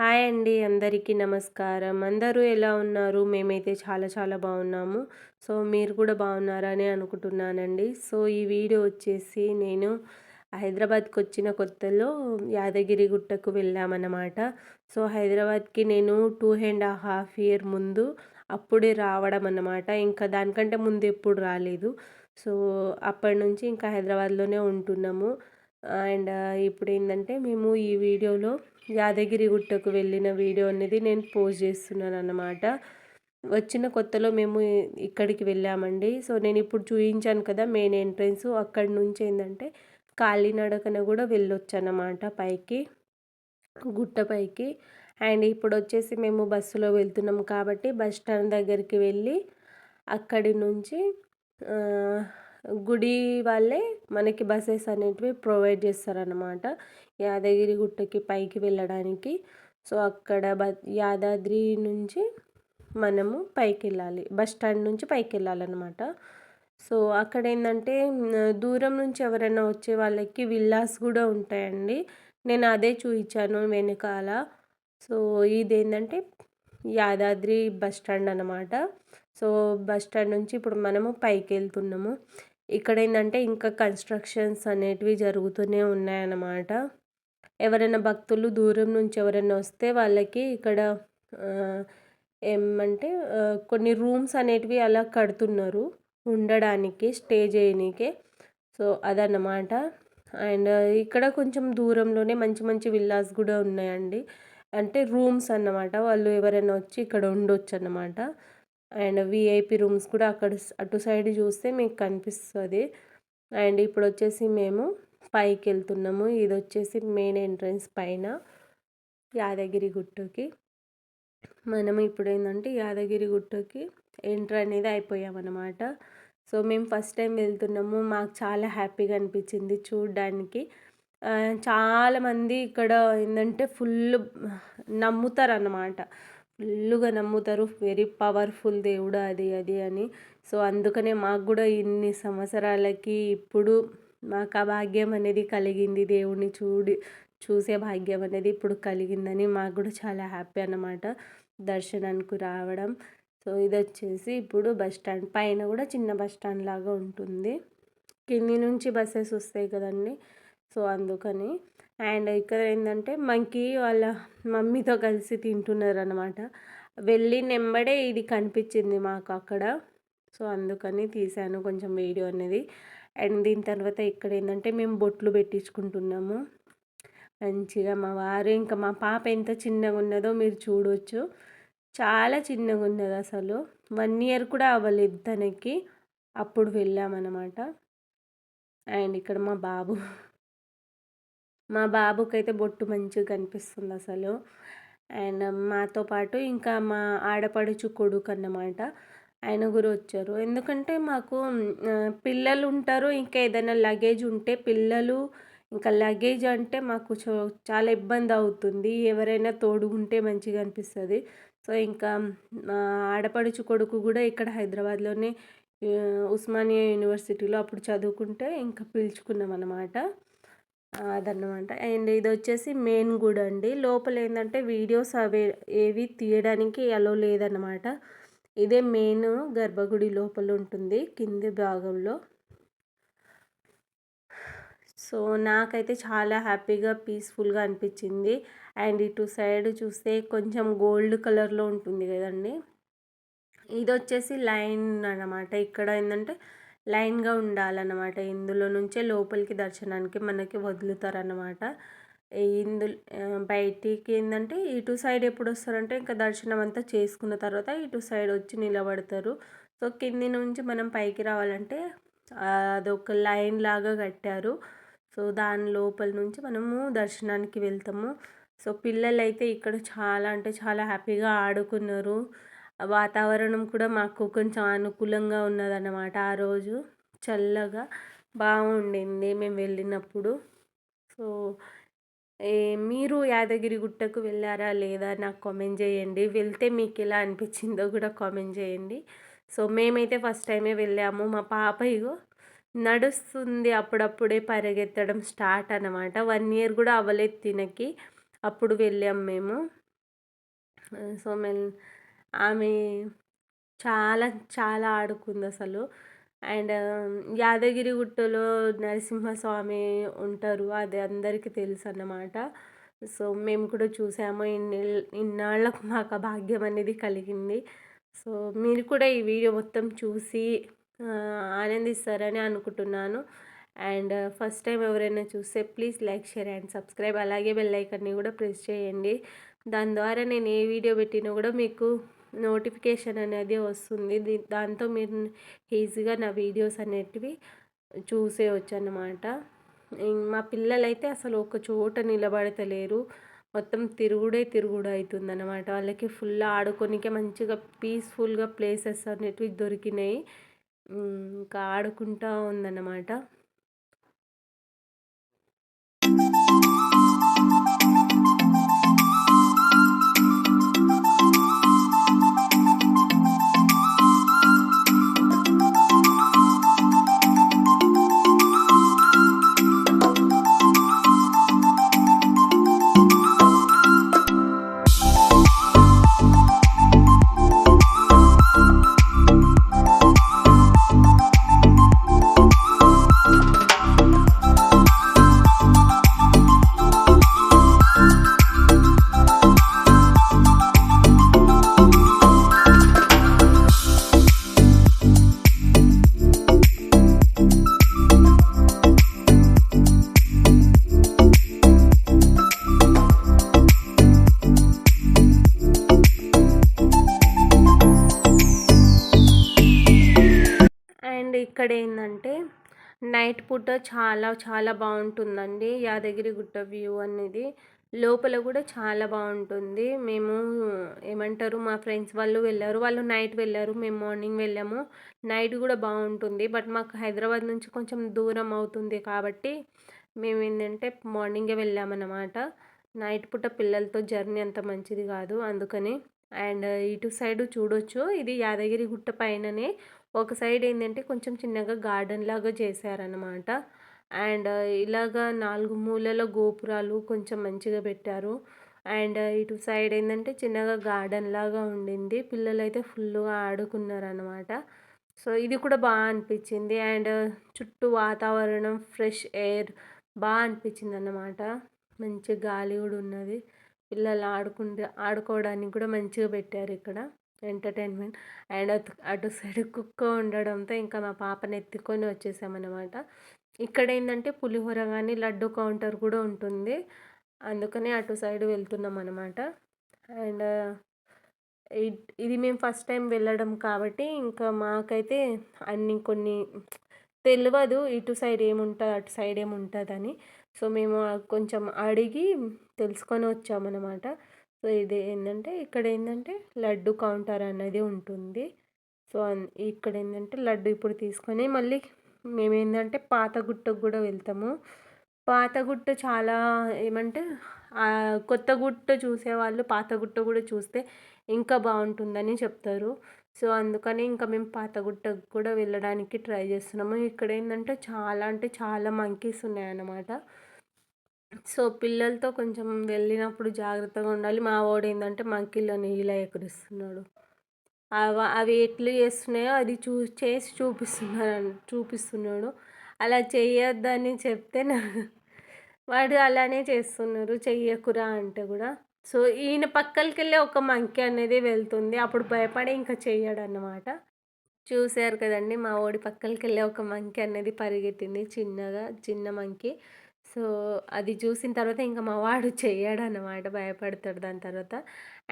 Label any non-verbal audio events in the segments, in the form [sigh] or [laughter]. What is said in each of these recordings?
Hi అండి అందరికీ నమస్కారం. అందరూ ఎలా ఉన్నారు? మేమైతే చాలా చాలా బాగున్నాము. సో మీరు కూడా బాగున్నారని అనుకుంటున్నానండి. సో ఈ వీడియో వచ్చేసి నేను హైదరాబాద్కి వచ్చిన కొత్తలో యాదగిరి గుట్టకు వెళ్ళామన్నమాట. సో హైదరాబాద్కి నేను టూ అండ్ హాఫ్ ఇయర్ ముందు అప్పుడే రావడం అన్నమాట. ఇంకా దానికంటే ముందు ఎప్పుడు రాలేదు. సో అప్పటి నుంచి ఇంకా హైదరాబాద్లోనే ఉంటున్నాము. అండ్ ఇప్పుడు ఏంటంటే మేము ఈ వీడియోలో యాదగిరి గుట్టకు వెళ్ళిన వీడియో అనేది నేను పోస్ట్ చేస్తున్నాను అన్నమాట. వచ్చిన కొత్తలో మేము ఇక్కడికి వెళ్ళామండి. సో నేను ఇప్పుడు చూపించాను కదా మెయిన్ ఎంట్రన్స్. అక్కడి నుంచి ఏంటంటే కాలినడకన కూడా వెళ్ళొచ్చు అన్నమాట పైకి. గుట్టపైకి అండ్ ఇప్పుడు వచ్చేసి మేము బస్సులో వెళ్తున్నాం కాబట్టి బస్ స్టాండ్ దగ్గరికి వెళ్ళి అక్కడి నుంచి గుడి వాళ్ళే మనకి బస్సెస్ అనేటివి ప్రొవైడ్ చేస్తారనమాట యాదగిరి గుట్టకి పైకి వెళ్ళడానికి. సో అక్కడ బ యాదాద్రి నుంచి మనము పైకి వెళ్ళాలి బస్ స్టాండ్ నుంచి పైకి వెళ్ళాలన్నమాట సో అక్కడ ఏంటంటే దూరం నుంచి ఎవరైనా వచ్చే వాళ్ళకి విల్లాస్ కూడా ఉంటాయండి. నేను అదే చూపించాను వెనకాల. సో ఇది ఏంటంటే యాదాద్రి బస్ స్టాండ్ అనమాట సో బస్ స్టాండ్ నుంచి ఇప్పుడు మనము పైకి వెళ్తున్నాము ఇక్కడ ఏంటంటే ఇంకా కన్స్ట్రక్షన్స్ అనేటివి జరుగుతూనే ఉన్నాయన్నమాట. ఎవరైనా భక్తులు దూరం నుంచి ఎవరైనా వస్తే వాళ్ళకి ఇక్కడ ఏమంటే కొన్ని రూమ్స్ అనేటివి అలా కడుతున్నారు ఉండడానికి స్టే చేయనీకి. సో అదన్నమాట. అండ్ ఇక్కడ కొంచెం దూరంలోనే మంచి మంచి విల్లాస్ కూడా ఉన్నాయండి. అంటే రూమ్స్ అన్నమాట. వాళ్ళు ఎవరైనా వచ్చి ఇక్కడ ఉండొచ్చు అన్నమాట అండ్ విఐపి రూమ్స్ కూడా అక్కడ అటు సైడ్ చూస్తే మీకు కనిపిస్తుంది. అండ్ ఇప్పుడు వచ్చేసి మేము పైకి వెళ్తున్నాము ఇది వచ్చేసి మెయిన్ ఎంట్రన్స్ పైన యాదగిరి గుట్టుకి. మనం ఇప్పుడు ఏంటంటే యాదగిరి గుట్టకి ఎంటర్ అనేది అయిపోయామన్నమాట. సో మేము ఫస్ట్ టైం వెళ్తున్నాము. మాకు చాలా హ్యాపీగా అనిపించింది చూడడానికి. చాలామంది ఇక్కడ ఏంటంటే ఫుల్ నమ్ముతారు అన్నమాట ఫుల్లుగా నమ్ముతారు. వెరీ పవర్ఫుల్ దేవుడు అది అది అని. సో అందుకనే మాకు కూడా ఇన్ని సంవత్సరాలకి ఇప్పుడు మాకు ఆ భాగ్యం అనేది కలిగింది. దేవుడిని చూడి చూసే భాగ్యం అనేది ఇప్పుడు కలిగిందని మాకు కూడా చాలా హ్యాపీ అన్నమాట. దర్శనానికి రావడం. సో ఇది వచ్చేసి ఇప్పుడు బస్ స్టాండ్. పైన కూడా చిన్న బస్ స్టాండ్ లాగా ఉంటుంది. కింది నుంచి బస్సెస్ వస్తాయి కదండి. సో అందుకని. అండ్ ఇక్కడ ఏంటంటే మనకి వాళ్ళ మమ్మీతో కలిసి తింటున్నారు అనమాట వెళ్ళి నెంబడే ఇది కనిపించింది మాకు అక్కడ. సో అందుకని తీశాను కొంచెం వీడియో అనేది. అండ్ దీని తర్వాత ఇక్కడ ఏంటంటే మేము బొట్లు పెట్టించుకుంటున్నాము. మంచిగా మా వారు ఇంకా మా పాప ఎంత చిన్నగా ఉన్నదో మీరు చూడవచ్చు చాలా చిన్నగా ఉన్నది అసలు. వన్ ఇయర్ కూడా అవ్వలేదు తనకి. అప్పుడు వెళ్ళామన్నమాట. అండ్ ఇక్కడ మా బాబు. మా బాబుకైతే బొట్టు మంచిగా కనిపిస్తుంది అసలు. అండ్ మాతో పాటు ఇంకా మా ఆడపడుచు కొడుకు అన్నమాట. ఆయన కూడా వచ్చారు ఎందుకంటే మాకు పిల్లలు ఉంటారు ఇంకా ఏదైనా లగేజ్ ఉంటే పిల్లలు ఇంకా లగేజ్ అంటే మాకు చాలా ఇబ్బంది అవుతుంది ఎవరైనా తోడుగుంటే మంచిగా అనిపిస్తుంది. సో ఇంకా ఆడపడుచు కొడుకు కూడా ఇక్కడ హైదరాబాద్లోనే ఉస్మానియా యూనివర్సిటీలో అప్పుడు చదువుకుంటే ఇంకా పిలుచుకున్నాం అనమాట అదన్నమాట. అండ్ ఇది వచ్చేసి మెయిన్ గుడ్ అండి లోపల ఏంటంటే వీడియోస్ అవే ఏవి తీయడానికి అలో లేదన్నమాట. ఇదే మెయిన్ గర్భగుడి లోపల ఉంటుంది కింది భాగంలో. సో నాకైతే చాలా హ్యాపీగా పీస్ఫుల్గా అనిపించింది. అండ్ ఇటు సైడ్ చూస్తే కొంచెం గోల్డ్ కలర్లో ఉంటుంది కదండి. ఇది వచ్చేసి లైన్ అనమాట ఇక్కడ ఏంటంటే లైన్గా ఉండాలన్నమాట. ఇందులో నుంచే లోపలికి దర్శనానికి మనకి వదులుతారన్నమాట. ఇందు బయటికి ఏంటంటే ఇటు సైడ్ ఎప్పుడు వస్తారంటే ఇంకా దర్శనం అంతా చేసుకున్న తర్వాత ఇటు సైడ్ వచ్చి నిలబడతారు. సో కింది నుంచి మనం పైకి రావాలంటే అదొక లైన్ లాగా కట్టారు. సో దాని లోపల నుంచి మనము దర్శనానికి వెళ్తాము. సో పిల్లలు అయితే ఇక్కడ చాలా అంటే చాలా హ్యాపీగా ఆడుకున్నారు. వాతావరణం కూడా మాకు కొంచెం అనుకూలంగా ఉన్నదన్నమాట ఆ రోజు. చల్లగా బాగుండింది మేము వెళ్ళినప్పుడు. సో మీరు యాదగిరి గుట్టకు వెళ్ళారా లేదా నాకు కామెంట్ చేయండి. వెళ్తే మీకు ఎలా అనిపించిందో కూడా కామెంట్ చేయండి. సో మేమైతే ఫస్ట్ టైమే వెళ్ళాము. మా పాప ఇగో నడుస్తుంది అప్పుడప్పుడే పరిగెత్తడం స్టార్ట్ అనమాట వన్ ఇయర్ కూడా అవ్వలేదు తినకి. అప్పుడు వెళ్ళాం మేము. సో మెల్ ఆమె చాలా చాలా ఆడుకుంది అసలు. అండ్ యాదగిరి గుట్టలో నరసింహస్వామి ఉంటారు. అది అందరికీ తెలుసు అన్నమాట సో మేము కూడా చూసాము. ఇన్ని ఇన్నాళ్ళకు మాకు ఆ భాగ్యం అనేది కలిగింది. సో మీరు కూడా ఈ వీడియో మొత్తం చూసి ఆనందిస్తారని అనుకుంటున్నాను. అండ్ ఫస్ట్ టైం ఎవరైనా చూస్తే please like share and subscribe. అలాగే బెల్ ఐకన్ని కూడా ప్రెస్ చేయండి. దాని ద్వారా నేను ఏ వీడియో పెట్టినా కూడా మీకు నోటిఫికేషన్ అనేది వస్తుంది. దాంతో మీరు ఈజీగా నా వీడియోస్ అనేటివి చూసేయచ్చు అన్నమాట మా పిల్లలైతే అసలు ఒక చోట నిలబడతలేరు. మొత్తం తిరుగుడే తిరుగుడు అవుతుంది అన్నమాట వాళ్ళకి ఫుల్ ఆడుకోనికే మంచిగా పీస్ఫుల్గా ప్లేసెస్ అనేటివి దొరికినాయి. ఇంకా ఆడుకుంటూ ఉందన్నమాట. నైట్ పూట చాలా చాలా బాగుంటుందండి. యాదగిరి గుట్ట వ్యూ అనేది. లోపల కూడా చాలా బాగుంటుంది. మేము ఏమంటారు మా ఫ్రెండ్స్ వాళ్ళు వెళ్ళారు. వాళ్ళు నైట్ వెళ్ళారు. మేము మార్నింగ్ వెళ్ళాము. నైట్ కూడా బాగుంటుంది. బట్ మాకు హైదరాబాద్ నుంచి కొంచెం దూరం అవుతుంది కాబట్టి మేము ఏంటంటే మార్నింగే వెళ్ళామన్నమాట. నైట్ పూట పిల్లలతో జర్నీ అంత మంచిది కాదు. అందుకని అండ్ ఇటు సైడ్ చూడొచ్చు. ఇది యాదగిరి గుట్ట పైననే ఒక సైడ్ ఏంటంటే కొంచెం చిన్నగా గార్డెన్ లాగా చేశారనమాట అండ్ ఇలాగా నాలుగు మూలల గోపురాలు కొంచెం మంచిగా పెట్టారు. అండ్ ఇటు సైడ్ ఏంటంటే చిన్నగా గార్డెన్ లాగా ఉండింది. పిల్లలు అయితే ఫుల్గా ఆడుకున్నారనమాట సో ఇది కూడా బాగా అనిపించింది. అండ్ చుట్టూ వాతావరణం ఫ్రెష్ ఎయిర్ బాగా అనిపించింది అన్నమాట మంచి గాలి కూడా ఉన్నది. పిల్లలు ఆడుకుంటే ఆడుకోవడానికి కూడా మంచిగా పెట్టారు ఇక్కడ. ఎంటర్టైన్మెంట్. అండ్ అటు సైడ్ కుక్క ఉండడంతో ఇంకా మా పాపని ఎత్తుకొని వచ్చేసామన్నమాట. ఇక్కడ ఏంటంటే పులిహోర కానీ లడ్డు కౌంటర్ కూడా ఉంటుంది. అందుకనే అటు సైడ్ వెళ్తున్నాం అనమాట అండ్ ఇది మేము ఫస్ట్ టైం వెళ్ళడం కాబట్టి ఇంకా మాకైతే అన్ని కొన్ని తెలియదు ఇటు సైడ్ ఏముంటుంది అటు సైడ్ ఏముంటుందని. సో మేము కొంచెం అడిగి తెలుసుకొని వచ్చామన్నమాట. సో ఇది ఏంటంటే ఇక్కడ ఏంటంటే లడ్డు కౌంటర్ అనేది ఉంటుంది. సో ఇక్కడ ఏంటంటే లడ్డు ఇప్పుడు తీసుకొని మళ్ళీ మేము ఏంటంటే పాతగుట్టకు కూడా వెళ్తాము. పాతగుట్ట చాలా ఏమంటే కొత్త గుట్ట చూసేవాళ్ళు పాతగుట్ట కూడా చూస్తే ఇంకా బాగుంటుందని చెప్తారు. సో అందుకని ఇంకా మేము పాతగుట్టకు కూడా వెళ్ళడానికి ట్రై చేస్తున్నాము. ఇక్కడ ఏంటంటే చాలా అంటే చాలా మంకీస్ ఉన్నాయన్నమాట. సో పిల్లలతో కొంచెం వెళ్ళినప్పుడు జాగ్రత్తగా ఉండాలి. మా వాడు ఏంటంటే మంకీలని ఇలా ఎక్కడిస్తున్నాడు అవి ఎట్లు చేస్తున్నాయో అది చూ చేసి చూపిస్తున్నాడు చూపిస్తున్నాడు. అలా చేయొద్దని చెప్తే వాడు అలానే చేస్తున్నారు. చెయ్యకురా అంటే కూడా. సో ఈయన పక్కలకి వెళ్ళి ఒక మంకీ అనేది వెళ్తుంది. అప్పుడు భయపడి ఇంకా చెయ్యడు అన్నమాట చూశారు కదండి మా ఓడి పక్కలకి వెళ్ళి ఒక మంకీ అనేది పరిగెత్తింది. చిన్నగా చిన్న మంకీ. సో అది చూసిన తర్వాత ఇంకా మా వాడు చెయ్యడనమాట భయపడతాడు దాని తర్వాత.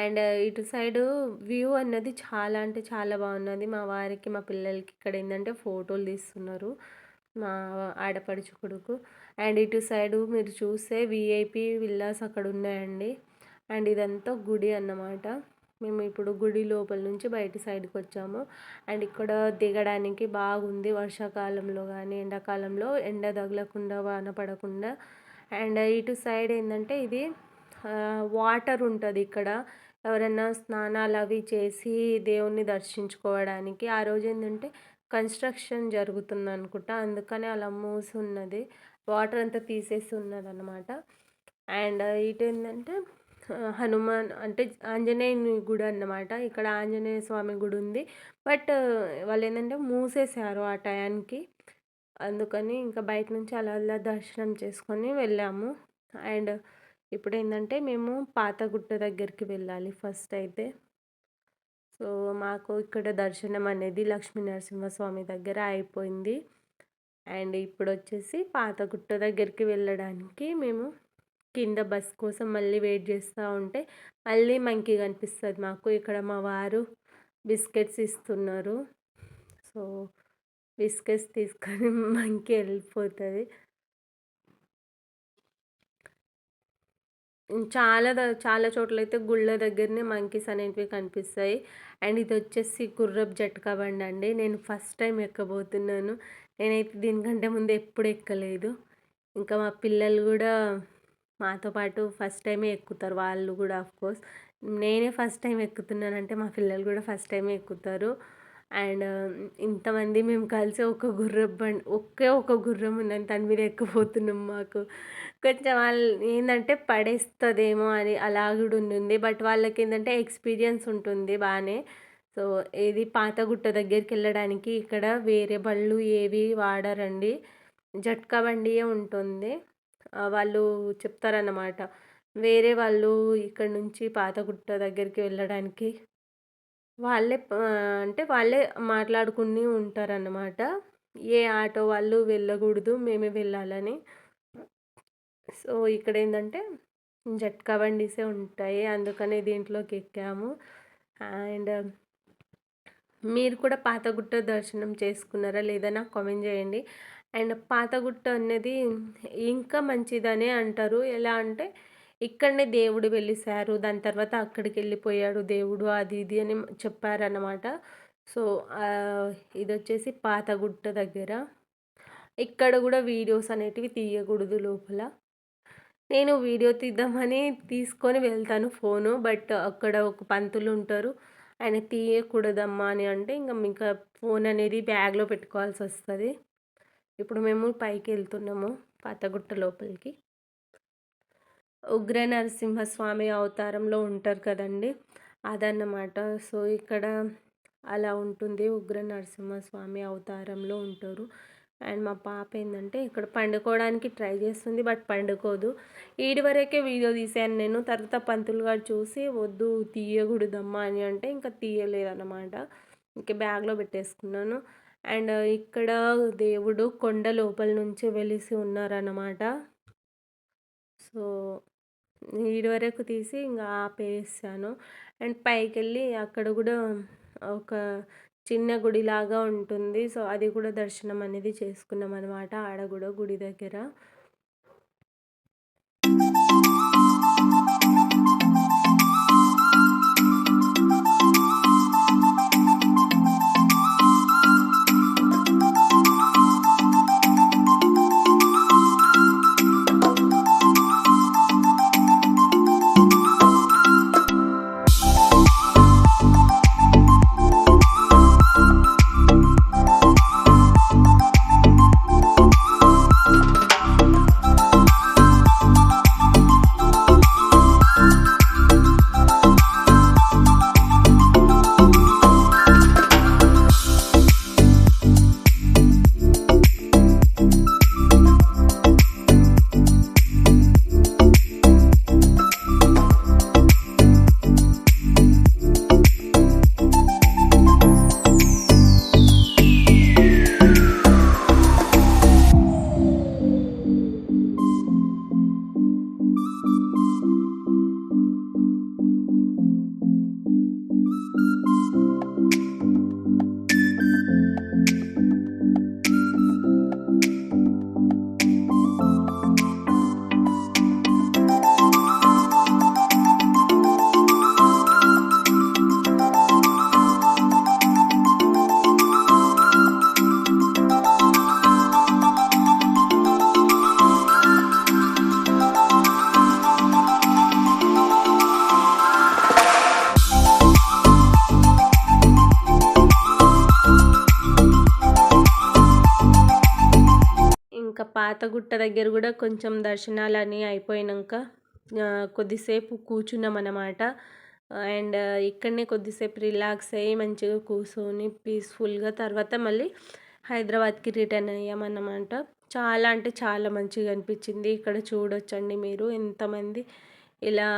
అండ్ ఇటు సైడు వ్యూ అన్నది చాలా అంటే చాలా బాగున్నది. మా వారికి మా పిల్లలకి ఇక్కడ ఏంటంటే ఫోటోలు తీస్తున్నారు మా ఆడపడుచు కొడుకు. అండ్ ఇటు సైడు మీరు చూస్తే విఐపి విల్లాస్ అక్కడ ఉన్నాయండి. అండ్ ఇదంతా గుడి అన్నమాట. మేము ఇప్పుడు గుడి లోపల నుంచి బయట సైడ్కి వచ్చాము. అండ్ ఇక్కడ దిగడానికి బాగుంది వర్షాకాలంలో కానీ ఎండాకాలంలో ఎండ తగలకుండా వాన పడకుండా. అండ్ ఇటు సైడ్ ఏంటంటే ఇది వాటర్ ఉంటుంది ఇక్కడ. ఎవరైనా స్నానాలు అవి చేసి దేవుణ్ణి దర్శించుకోవడానికి. ఆ రోజు ఏంటంటే కన్స్ట్రక్షన్ జరుగుతుంది అనుకుంటా. అందుకని అలా మూసి ఉన్నది వాటర్ అంతా తీసేసి ఉన్నది అనమాట అండ్ ఇటు ఏంటంటే హనుమాన్ అంటే ఆంజనేయుని గుడి అన్నమాట. ఇక్కడ ఆంజనేయ స్వామి గుడి ఉంది. బట్ వాళ్ళు ఏంటంటే మూసేశారు ఆ టయానికి. అందుకని ఇంకా బయట నుంచి అలా అలా దర్శనం చేసుకొని వెళ్ళాము. అండ్ ఇప్పుడు ఏంటంటే మేము పాతగుట్ట దగ్గరికి వెళ్ళాలి ఫస్ట్ అయితే. సో మాకు ఇక్కడ దర్శనం అనేది లక్ష్మీ నరసింహస్వామి దగ్గర అయిపోయింది. అండ్ ఇప్పుడు వచ్చేసి పాతగుట్ట దగ్గరికి వెళ్ళడానికి మేము కింద బస్ కోసం మళ్ళీ వెయిట్ చేస్తూ ఉంటే మళ్ళీ మంకీ కనిపిస్తుంది మాకు. ఇక్కడ మా వారు బిస్కెట్స్ ఇస్తున్నారు. సో బిస్కెట్స్ తీసుకొని [laughs] మంకీ వెళ్ళిపోతుంది. చాలా ద చాలా చోట్లయితే గుళ్ళ దగ్గరనే మంకీస్ అనేటివి కనిపిస్తాయి. అండ్ ఇది వచ్చేసి గుర్రపు జట్కా బండి అండి. నేను ఫస్ట్ టైం ఎక్కబోతున్నాను. నేనైతే దీనికంటే ముందు ఎప్పుడు ఎక్కలేదు. ఇంకా మా పిల్లలు కూడా మాతో పాటు ఫస్ట్ టైమే ఎక్కుతారు వాళ్ళు కూడా కోర్స్ నేనే ఫస్ట్ టైం ఎక్కుతున్నానంటే మా పిల్లలు కూడా ఫస్ట్ టైమే ఎక్కుతారు. అండ్ ఇంతమంది మేము కలిసి ఒక గుర్రం బండి ఒకే ఒక గుర్రం ఉందని దాని మీద ఎక్కిపోతున్నాం మాకు. కొంచెం వాళ్ళు ఏంటంటే పడేస్తుందేమో అని అలా కూడా ఉంది బట్ వాళ్ళకి ఏంటంటే ఎక్స్పీరియన్స్ ఉంటుంది బాగానే. సో ఏది పాతగుట్ట దగ్గరికి వెళ్ళడానికి ఇక్కడ వేరే బళ్ళు ఏవి వాడరండి. జట్కా బండియే ఉంటుంది. వాళ్ళు చెప్తారన్నమాట. వేరే వాళ్ళు ఇక్కడ నుంచి పాతగుట్ట దగ్గరికి వెళ్ళడానికి వాళ్ళే అంటే వాళ్ళే మాట్లాడుకుని ఉంటారన్నమాట. ఏ ఆటో వాళ్ళు వెళ్ళకూడదు మేమే వెళ్ళాలని. సో ఇక్కడ ఏంటంటే జట్కా బండిసే ఉంటాయి. అందుకని దీంట్లోకి ఎక్కాము. అండ్ మీరు కూడా పాతగుట్ట దర్శనం చేసుకున్నారా? లేదా నాకు కామెంట్ చేయండి. అండ్ పాతగుట్ట అనేది ఇంకా మంచిదనే అంటారు. ఎలా అంటే ఇక్కడనే దేవుడు వెలిసారు దాని తర్వాత అక్కడికి వెళ్ళిపోయాడు దేవుడు అది ఇది అని చెప్పారన్నమాట. సో ఇది వచ్చేసి పాతగుట్ట దగ్గర. ఇక్కడ కూడా వీడియోస్ అనేటివి తీయకూడదు లోపల. నేను వీడియో తీద్దామని తీసుకొని వెళ్తాను ఫోను బట్ అక్కడ ఒక పంతులు ఉంటారు. ఆయన తీయకూడదమ్మా అని అంటే ఇంకా ఇంకా ఫోన్ అనేది బ్యాగ్లో పెట్టుకోవాల్సి వస్తుంది. ఇప్పుడు మేము పైకి వెళ్తున్నాము పాతగుట్ట లోపలికి. ఉగ్ర నరసింహస్వామి అవతారంలో ఉంటారు కదండి అదన్నమాట. సో ఇక్కడ అలా ఉంటుంది ఉగ్ర నరసింహస్వామి అవతారంలో ఉంటారు. అండ్ మా పాప ఏంటంటే ఇక్కడ పండుకోవడానికి ట్రై చేస్తుంది బట్ పండుకోదు. ఈడి వరకే వీడియో తీసాను నేను. తర్వాత పంతులు గారు చూసి వద్దు తీయకూడదమ్మా అని అంటే ఇంకా తీయలేదన్నమాట. ఇంకా బ్యాగ్లో పెట్టేసుకున్నాను. అండ్ ఇక్కడ దేవుడు కొండ లోపల నుంచి వెలిసి ఉన్నారన్నమాట. సో ఈడి వరకు తీసి ఇంకా ఆపేసాను. అండ్ పైకి వెళ్ళి అక్కడ కూడా ఒక చిన్న గుడిలాగా ఉంటుంది. సో అది కూడా దర్శనం అనేది చేసుకున్నాం అనమాట ఆడ కూడా గుడి దగ్గర. పాతగుట్ట దగ్గర కూడా కొంచెం దర్శనాలు అయిపోయాక కొద్దిసేపు కూర్చున్నాం అన్నమాట అండ్ ఇక్కడనే కొద్దిసేపు రిలాక్స్ అయ్యి మంచిగా కూర్చొని పీస్ఫుల్గా తర్వాత మళ్ళీ హైదరాబాద్కి రిటర్న్ అయ్యామన్నమాట. చాలా అంటే చాలా మంచిగా అనిపించింది. ఇక్కడ చూడొచ్చండి మీరు ఎంతమంది ఇలా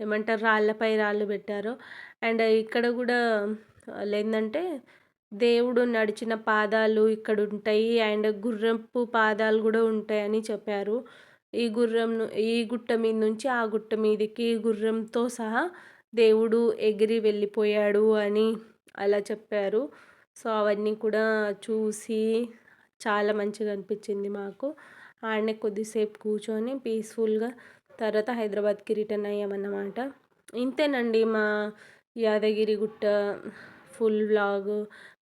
ఏమంటారు రాళ్ళపై రాళ్ళు పెట్టారో. అండ్ ఇక్కడ కూడా ఏంటంటే దేవుడు నడిచిన పాదాలు ఇక్కడ ఉంటాయి. అండ్ గుర్రపు పాదాలు కూడా ఉంటాయని చెప్పారు. ఈ గుర్రం ఈ గుట్ట మీద నుంచి ఆ గుట్ట మీదకి గుర్రంతో సహా దేవుడు ఎగిరి వెళ్ళిపోయాడు అని అలా చెప్పారు. సో అవన్నీ కూడా చూసి చాలా మంచిగా అనిపించింది మాకు. ఆడనే కొద్దిసేపు కూర్చొని పీస్ఫుల్గా తర్వాత హైదరాబాద్కి రిటర్న్ అయ్యామన్నమాట. ఇంతేనండి మా యాదగిరి గుట్ట. ఫుల్ వ్లాగ్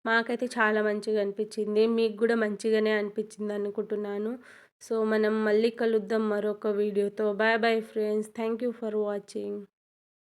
మాకైతే చాలా మంచిగా అనిపించింది. మీకు కూడా మంచిగానే అనిపించింది అనుకుంటున్నాను. సో మనం మళ్ళీ కలుద్దాం మరొక వీడియోతో. Bye bye friends thank you for watching